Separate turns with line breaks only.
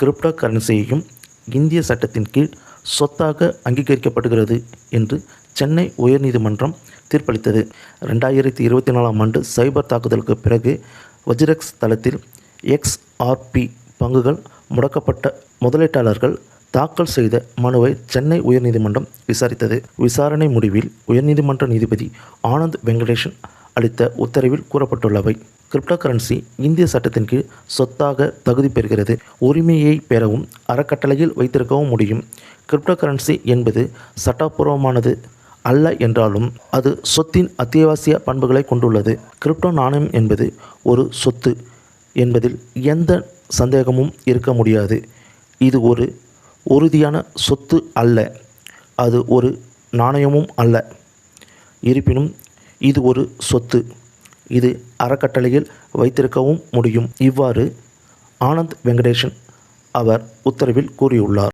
Crypto கரன்சியையும் இந்திய சட்டத்தின் கீழ் சொத்தாக அங்கீகரிக்கப்படுகிறது என்று சென்னை உயர்நீதிமன்றம் தீர்ப்பளித்தது. ரெண்டாயிரத்தி இருபத்தி நாலாம் ஆண்டு சைபர் தாக்குதலுக்கு பிறகு வஜிரெக்ஸ் தளத்தில் எக்ஸ்ஆர்பி பங்குகள் முடக்கப்பட்ட முதலீட்டாளர்கள் தாக்கல் செய்த மனுவை சென்னை உயர்நீதிமன்றம் விசாரித்தது. விசாரணை முடிவில் உயர்நீதிமன்ற நீதிபதி ஆனந்த் வெங்கடேஷன் அளித்த உத்தரவில் கூறப்பட்டுள்ளவை. கிரிப்டோ கரன்சி இந்திய சட்டத்தின் கீழ் சொத்தாக தகுதி பெறுகிறது. உரிமையை பெறவும் அறக்கட்டளையில் வைத்திருக்கவும் முடியும். கிரிப்டோ கரன்சி என்பது சட்டப்பூர்வமானது அல்ல என்றாலும் அது சொத்தின் அத்தியாவசிய பண்புகளை கொண்டுள்ளது. கிரிப்டோ நாணயம் என்பது ஒரு சொத்து என்பதில் எந்த சந்தேகமும் இருக்க முடியாது. இது ஒரு உறுதியான சொத்து அல்ல. அது ஒரு நாணயமும் அல்ல. இருப்பினும் இது ஒரு சொத்து. இது அறக்கட்டளையில் வைத்திருக்கவும் முடியும். இவ்வாறு ஆனந்த் வெங்கடேஷன் அவர் உத்தரவில் கூறியுள்ளார்.